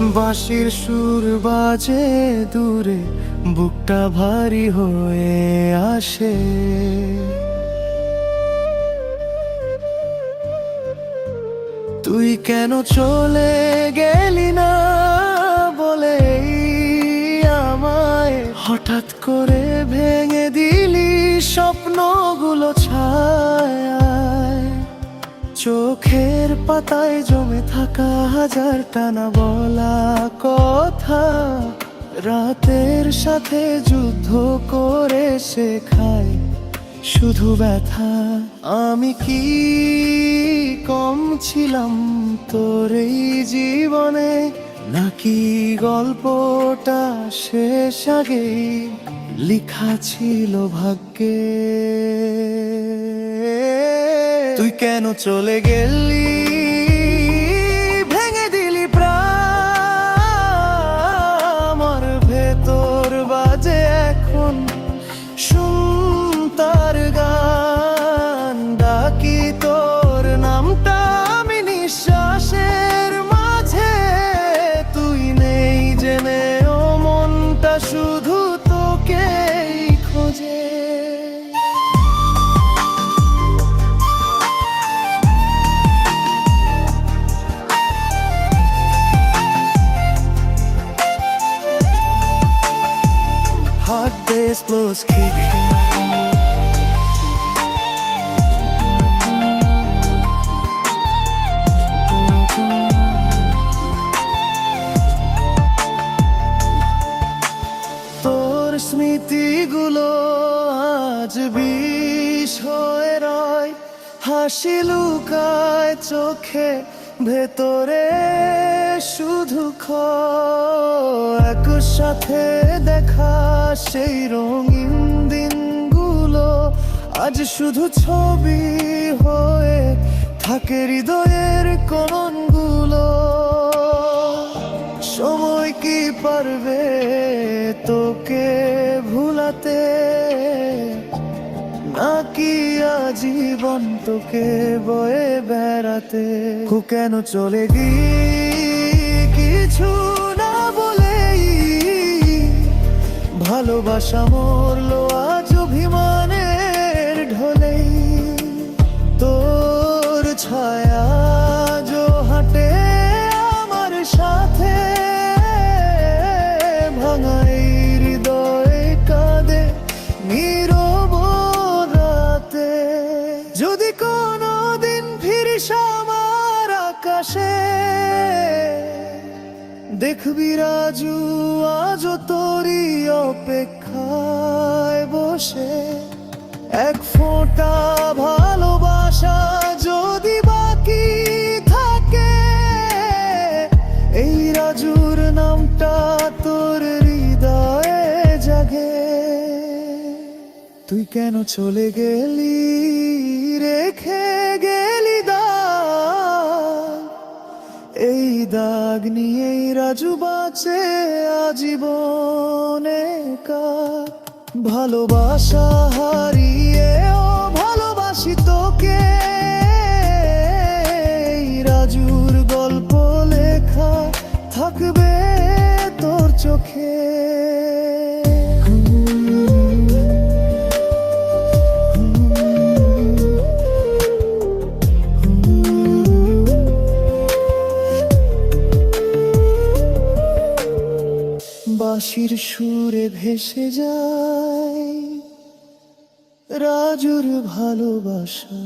বাঁশির সুর বাজে দূরে, বুকটা ভারী হয়ে আসে। তুই কেন চলে গেলি না বলে আমায়? হঠাৎ করে ভেঙে দিলি স্বপ্নগুলো ছায় চোখের পাতায় জমে থাকা হাজার টানা বলা কথা। রাতের সাথে যুদ্ধ করে শেখায় শুধু ব্যথা। আমি কি কম ছিলাম তোর এই জীবনে? নাকি গল্পটা শেষ আগেই লিখা ছিল ভাগ্যে? তুই কেন চলে গেলি? শুধু তোকেই খোঁজে Heart bass blows kick স্মৃতিগুলো আজ বিষ হয়ে রয়। হাসি লুকায় চোখে, ভেতরে শুধু সাথে দেখা সেই রঙিন দিনগুলো আজ শুধু ছবি হয়ে থাকে। হৃদয়ের কলনগুলো ভুলাতে নাকি আজীবন তোকে বয়ে বেড়াতে? হু কেন চলে গি? কিছু না বলেই ভালোবাসা মরলো আজ আমার আকাশে। দেখবি রাজু আজ তোরই অপেক্ষায় বসে। এক ফোঁটা ভালোবাসা যদি বাকি থাকে, এই রাজুর নামটা তোর হৃদয়ে জাগে। তুই কেন চলে গেলি রেখে গেলি এই দাগ নিয়েই রাজু বাঁচে আজীবনে ভালোবাসা হারিয়ে ও ভালোবাসি তোকে। রাজুর গল্প লেখা থাকবে তোর চোখে। বাঁশির সুরে ভেসে যায়। রাজুর ভালোবাসা।